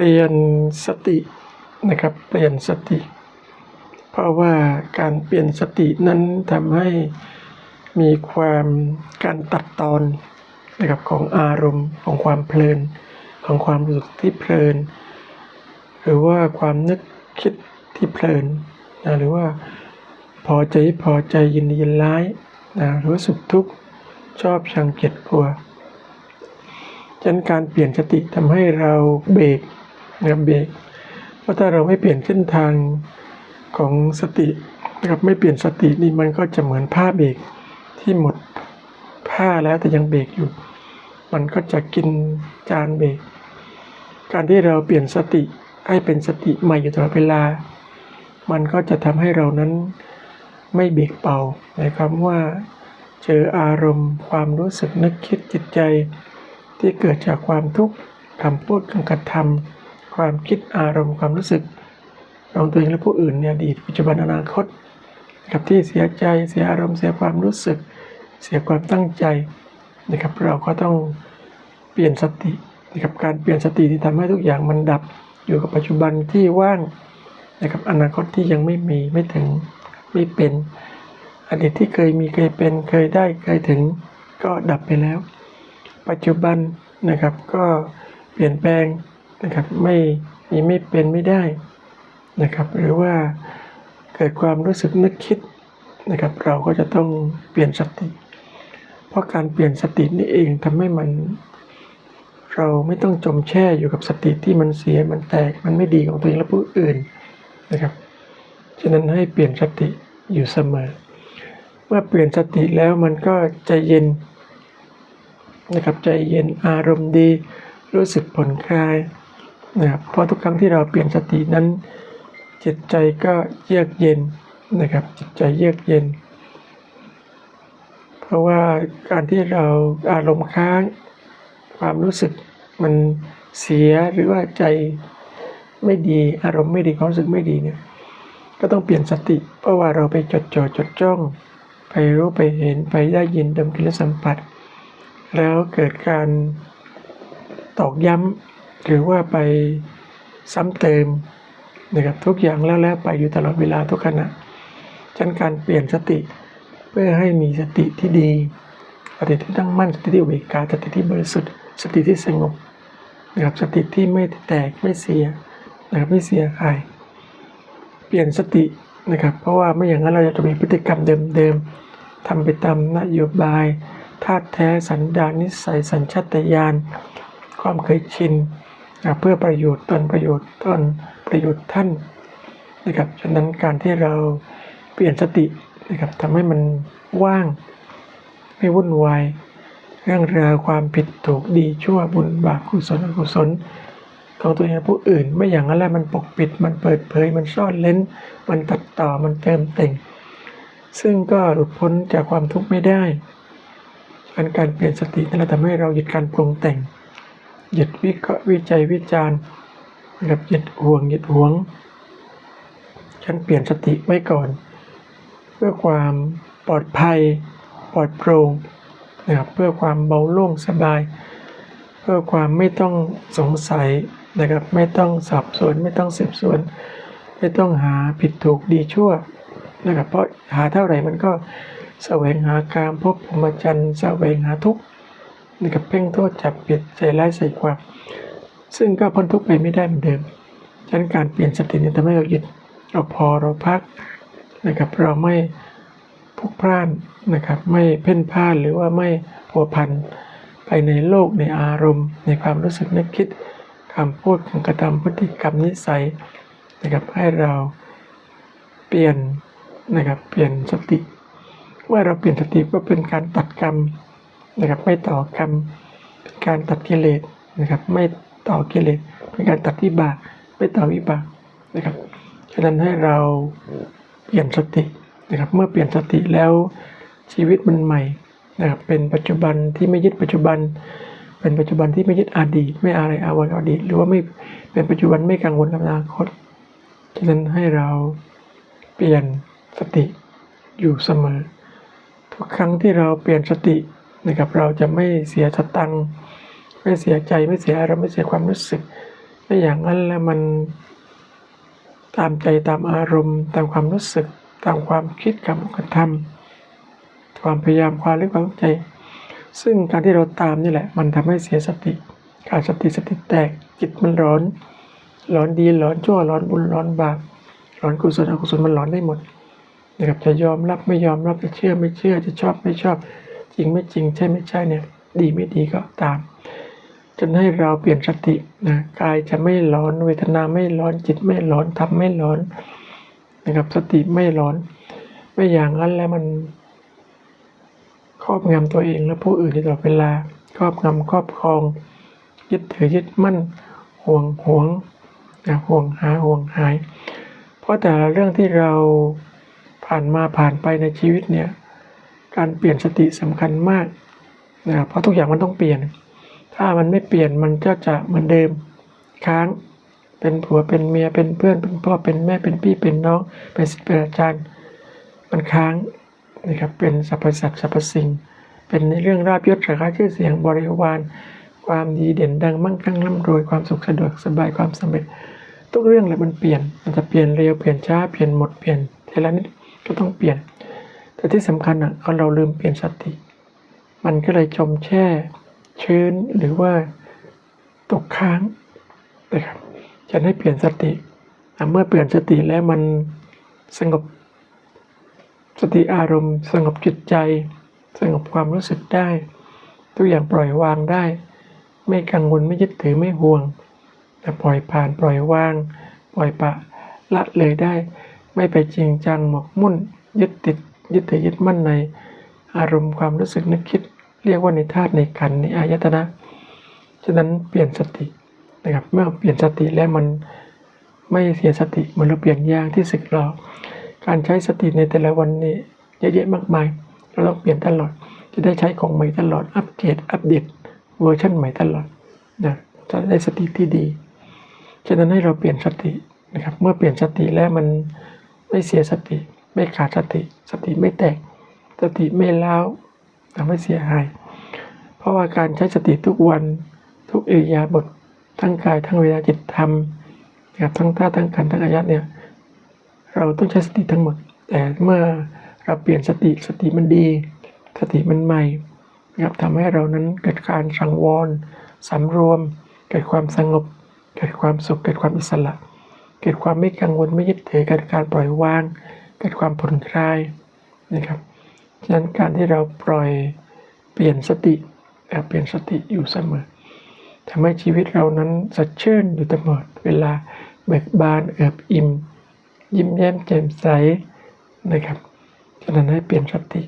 ลี่ยนสตินะครับ เปลี่ยนสติ เพราะว่าการเปลี่ยนสตินั้นทำให้มีความการตัดตอนนะครับของอารมณ์ของความเพลิน ของความรู้สึกที่เพลิน หรือว่าความนึกคิดที่เพลินนะหรือว่าพอใจพอใจยินดียินร้ายนะหรือว่าสุขทุกข์ชอบชังเกลียดกลัวฉะนั้นการเปลี่ยนสติทำให้เราเบรก นะครับเบรกเพราะถ้าเราไม่เปลี่ยนเส้นทางของสตินะครับไม่เปลี่ยนสตินี่มันก็จะเหมือนผ้าเบรกที่หมดผ้าแล้วแต่ยังเบรกอยู่ มันก็จะกินจานเบรกการที่เราเปลี่ยนสติให้เป็นสติใหม่อยู่ตลอดเวลา มันก็จะทำให้เรานั้นไม่เบรกเป่าหมายความว่าเจออารมณ์ ความรู้สึกนึกคิดจิตใจ ที่เกิดจากความทุกข์คำพูดการกระทำ ความคิดอารมณ์ความรู้สึกของตัวเองและผู้อื่นในอดีตปัจจุบันอนาคตนะครับที่เสียใจเสียอารมณ์เสียความรู้สึก เสียความตั้งใจนะครับ เราก็ต้องเปลี่ยนสตินะครับการเปลี่ยนสติที่ทำให้ทุกอย่างมันดับอยู่กับปัจจุบันที่ว่างนะครับอนาคตที่ยังไม่มีไม่ถึงไม่เป็น อดีตที่เคยมีเคยเป็นเคยได้เคยถึงก็ดับไปแล้ว ปัจจุบันนะครับก็เปลี่ยนแปลง นะครับไม่ไม่เป็นไม่ได้นะครับหรือว่าเกิดความรู้สึกนึกคิดนะครับ เราก็จะต้องเปลี่ยนสติ เพราะการเปลี่ยนสตินี่เองทำให้มัน เราไม่ต้องจมแช่อยู่กับสติที่มันเสียมันแตกมันไม่ดีของตัวเองและผู้อื่นนะครับฉะนั้นให้เปลี่ยนสติอยู่เสมอ เมื่อเปลี่ยนสติแล้วมันก็ใจเย็นนะครับใจเย็นอารมณ์ดี รู้สึกผ่อนคลาย นะครับเพราะทุกครั้งที่เราเปลี่ยนสตินั้น จิตใจก็เยือกเย็นนะครับ จิตใจเยือกเย็น เพราะว่าการที่เราอารมณ์ค้าง ความรู้สึกมันเสียหรือว่าใจไม่ดีอารมณ์ไม่ดีความรู้สึกไม่ดีเนี่ยก็ต้องเปลี่ยนสติ เพราะว่าเราไปจดจ่อจดจ้อง ไปรู้ไปเห็นไปได้ยินดมกลิ่นและสัมผัส แล้วเกิดการตอกย้ำ หรือว่าไปซ้ำเติมนะครับทุกอย่างแล้วแล้วไปอยู่ตลอดเวลาทุกขณะฉะนันการเปลี่ยนสติเพื่อให้มีสติที่ดีสติที่ตั้งมั่นสติที่อุเบกาสติที่บริสุทธิ์ สติที่สงบนะครับสติที่ไม่แตกไม่เสียนะครับไม่เสียหายเปลี่ยนสตินะครับ เพราะว่าไม่อย่างนั้นเราจะมีพฤติกรรมเดิมๆทำไปตามนโยบายธาตุแท้สันดานนิสัยสัญชาตญาณความเคยชิน เพื่อประโยชน์ตนประโยชน์ตนประโยชน์ท่านนะครับฉะนั้นการที่เราเปลี่ยนสตินะครับทำให้มันว่าง ไม่วุ่นวายเรื่องราวความผิดถูกดีชั่วบุญบาปกุศลอกุศลของตัวเองผู้อื่น ไม่อย่างนั้นแล้วมันปกปิดมันเปิดเผยมันซ่อนเล้น มันตัดต่อมันเติมแต่งซึ่งก็หลุดพ้นจากความทุกข์ไม่ได้การเปลี่ยนสตินั่นแหละทำให้เราหยุดการปรุงแต่ง หยุดวิเคราะห์วิจัยวิจารณ์นะครับหยุดห่วงหยุดห่วง ฉันเปลี่ยนสติไว้ก่อน เพื่อความปลอดภัยปลอดโปร่งนะครับเพื่อความเบาโล่งสบาย เพื่อความไม่ต้องสงสัยนะครับไม่ต้องสับสนไม่ต้องสืบสวน ไม่ต้องหาผิดถูกดีชั่วนะครับเพราะหาเท่าไหร่มันก็แสวงหาการพบพรหมจรรย์แสวงหาทุกข์ นะครับเพ่งโทษจับเปลียดใจร้ายใส่ความ ซึ่งก็พ้นทุกข์ไปไม่ได้เหมือนเดิมฉะนั้นการเปลี่ยนสติเนี่ยทำให้เราหยุดเราพอเราพักนะครับเราไม่พุกพล่านนะครับไม่เพ่นพ่านหรือว่าไม่ผัวพันไปในโลกในอารมณ์ ในความรู้สึกนึกคิดคำพูดของกระทำพฤติกรรมนิสัยนะครับให้เราเปลี่ยนนะครับเปลี่ยนสติ เมื่อเราเปลี่ยนสติก็เป็นการตัดกรรม นะครับ ไม่ต่อกรรมเป็นการตัดกิเลสนะครับ ไม่ต่อกิเลสเป็นการตัดวิบากไม่ต่อวิบากนะครับฉะนั้นให้เราเปลี่ยนสตินะครับ เมื่อเปลี่ยนสติแล้วชีวิตมันใหม่นะครับเป็นปัจจุบันที่ไม่ยึดปัจจุบัน เป็นปัจจุบันที่ไม่ยึดอดีต ไม่อะไรอาวรอดีต หรือว่าไม่เป็นปัจจุบันไม่กังวลกับอนาคตฉะนั้นให้เราเปลี่ยนสติอยู่เสมอ ทุกครั้งที่เราเปลี่ยนสติ นะครับ เราจะไม่เสียสตังค์ไม่เสียใจไม่เสียอารมณ์ไม่เสียความรู้สึกไม่อย่างนั้นแล้วมันตามใจตามอารมณ์ ตามความรู้สึก ตามความคิดคำกระทำความพยายามความรู้ความใจ ซึ่งการที่เราตามนี่แหละ มันทำให้เสียสติขาดสติสติแตกจิตมันร้อนร้อนดีร้อนชั่วร้อนบุญร้อนบาปร้อนกุศลอกุศลมันร้อนได้หมดนะครับจะยอมรับไม่ยอมรับจะเชื่อไม่เชื่อจะชอบไม่ชอบ จริงไม่จริงใช่ไม่ใช่เนี่ยดีไม่ดีก็ตาม จนให้เราเปลี่ยนสตินะกายจะไม่ร้อนเวทนาไม่ร้อนจิตไม่ร้อนทำไม่ร้อนนะครับสติไม่ร้อน ไม่อย่างนั้นแล้วมันครอบงำตัวเองและผู้อื่นตลอดเวลาครอบงำครอบครอง ยึดถือยึดมั่นห่วงหวงนะห่วงหาห่วงหาย เพราะแต่ละเรื่องที่เราผ่านมาผ่านไปในชีวิตเนี่ย การเปลี่ยนสติสำคัญมากนะเพราะทุกอย่างมันต้องเปลี่ยน ถ้ามันไม่เปลี่ยนมันก็จะเหมือนเดิมค้างเป็นผัวเป็นเมียเป็นเพื่อนเป็นพ่อเป็นแม่เป็นพี่เป็นน้อง เป็นศิษย์เป็นอาจารย์ มันค้างนะครับเป็นสรรพสัตว์สรรพสิ่ง เป็นในเรื่องราบยศราคาชื่อเสียงบริวาร ความดีเด่นดังมั่งคั่งร่ำรวยความสุขสะดวกสบายความสำเร็จ ทุกเรื่องเลยมันเปลี่ยนมันจะเปลี่ยนเร็วเปลี่ยนช้าเปลี่ยนหมดเปลี่ยนทีละนิดก็ต้องเปลี่ยน แต่ที่สำคัญอะเราลืมเปลี่ยนสติ มันก็เลยจมแช่ชื้นหรือว่าตกค้างนะครับจะให้เปลี่ยนสติเมื่อเปลี่ยนสติแล้วมันสงบสติอารมณ์ สงบจิตใจ สงบความรู้สึกได้ ทุกอย่างปล่อยวางได้ ไม่กังวลไม่ยึดถือไม่ห่วง แต่ปล่อยผ่านปล่อยวาง ปล่อยปะละเลยได้ ไม่ไปจริงจังหมกมุ่นยึดติด ยึดถือยึดมั่นในอารมณ์ความรู้สึกนึกคิด เรียกว่าในธาตุในขันในอายตนะ ฉะนั้นเปลี่ยนสตินะครับ เมื่อเปลี่ยนสติแล้วมันไม่เสียสติเหมือนเราเปลี่ยนยางที่สึกหรอการใช้สติในแต่ละวันนี้เยอะแยะมากมาย เราต้องเปลี่ยนตลอด จะได้ใช้ของใหม่ตลอด อัปเกรดอัปเดตเวอร์ชันใหม่ตลอดนะจะได้สติที่ดี ฉะนั้นให้เราเปลี่ยนสตินะครับ เมื่อเปลี่ยนสติแล้วมันไม่เสียสติ ไม่ขาดสติ สติไม่แตก สติไม่เล้าทำให้เสียหาย เพราะว่าการใช้สติทุกวันทุกอิริยาบถทั้งกายทั้งเวลาจิตธรรมนะครับทั้งท่าทั้งขันทั้งอายัดเนี่ยเราต้องใช้สติทั้งหมด แต่เมื่อเราเปลี่ยนสติสติมันดี สติมันใหม่นะครับทำให้เรานั้นเกิดการสังวรสำรวม เกิดความสงบ เกิดความสุข เกิดความอิสระ เกิดความไม่กังวลไม่ยึดถือเกิดการปล่อยวาง เกิดความผ่อนคลายนะครับฉะนั้นการที่เราปล่อยเปลี่ยนสติเอ่อเปลี่ยนสติอยู่เสมอทำให้ชีวิตเรานั้นสดชื่นอยู่ตลอดเวลาเบิกบานเอิบอิ่ม ยิ้มแย้มแจ่มใสนะครับฉะนั้นให้เปลี่ยนสติ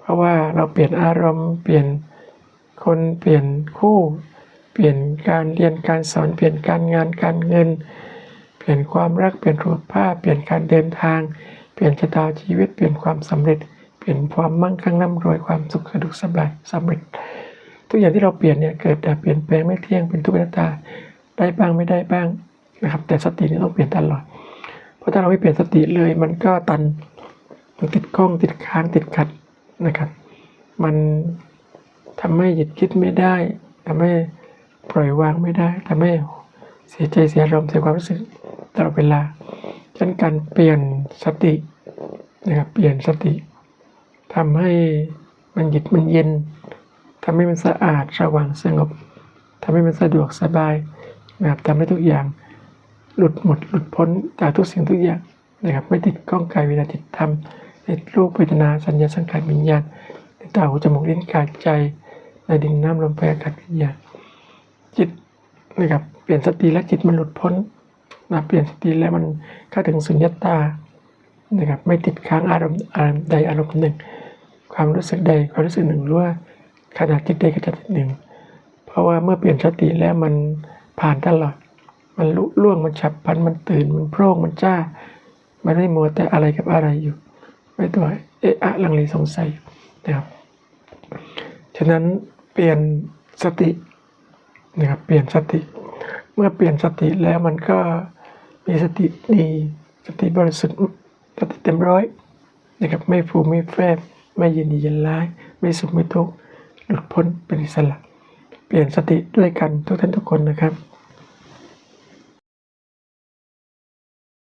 เพราะว่าเราเปลี่ยนอารมณ์เปลี่ยนคนเปลี่ยนคู่ เปลี่ยนการเรียนการสอนเปลี่ยนการงานการเงิน เปลี่ยนความรักเปลี่ยนรูปภาพ เปลี่ยนการเดินทาง เปลี่ยนชะตาชีวิตเปลี่ยนความสำเร็จ เปลี่ยนความมั่งคั่งร่ำรวยความสุขสะดวกสบายสำเร็จ ทุกอย่างที่เราเปลี่ยนเนี่ยเกิดแต่เปลี่ยนแปลงไม่เที่ยงเป็นทุกข์นตาได้บ้างไม่ได้บ้างนะครับ แต่สติเนี่ยต้องเปลี่ยนตลอด เพราะถ้าเราไม่เปลี่ยนสติเลยมันก็ตันมันติดข้องติดค้างติดขัดนะครับ มันทำให้หยุดคิดไม่ได้ทำให้ปล่อยวางไม่ได้ทำให้เสียใจเสียอารมณ์เสียความรู้สึกตลอดเวลา ฉะนั้นการเปลี่ยนสตินะครับเปลี่ยนสติทำให้มันหยุดมันเย็นทำให้มันสะอาดสว่างสงบทำให้มันสะดวกสบายนะครับทำให้ทุกอย่างหลุดหมดหลุดพ้นจากทุกสิ่งทุกอย่างนะครับไม่ติดข้องกายเวลาจิตทำในรูปเวทนาสัญญาสังขารวิญญาณในตาหูจมูกลิ้นกายใจในดินน้ำลมไฟอากาศวิญญาณจิตนะครับเปลี่ยนสติและจิตมันหลุดพ้น นะเปลี่ยนสติแล้วมันเข้าถึงสุญญตานะครับไม่ติดค้างอารมณ์อารมณ์ใดอารมณ์หนึ่ง ความรู้สึกใดความรู้สึกหนึ่งหรือว่าขณะจิตใดขณะจิตหนึ่ง เพราะว่าเมื่อเปลี่ยนสติแล้วมันผ่านตลอด มันลุล่วงมันฉับพลันมันตื่นมันโพร่งมันจ้าไม่ได้มัวแต่อะไรกับอะไรอยู่ ไม่ตัวเอะอะลังเลสงสัยนะครับฉะนั้นเปลี่ยนสตินะครับเปลี่ยนสติ เมื่อเปลี่ยนสติแล้วมันก็ มีสติดี สติบริสุทธิ์สติเต็มร้อยนะครับไม่ฟูไม่แฟบไม่ยินดียินร้าย ไม่สุขไม่ทุกข์หลุดพ้นเป็นอิสระ เปลี่ยนสติด้วยกันทุกท่านทุกคนนะครับ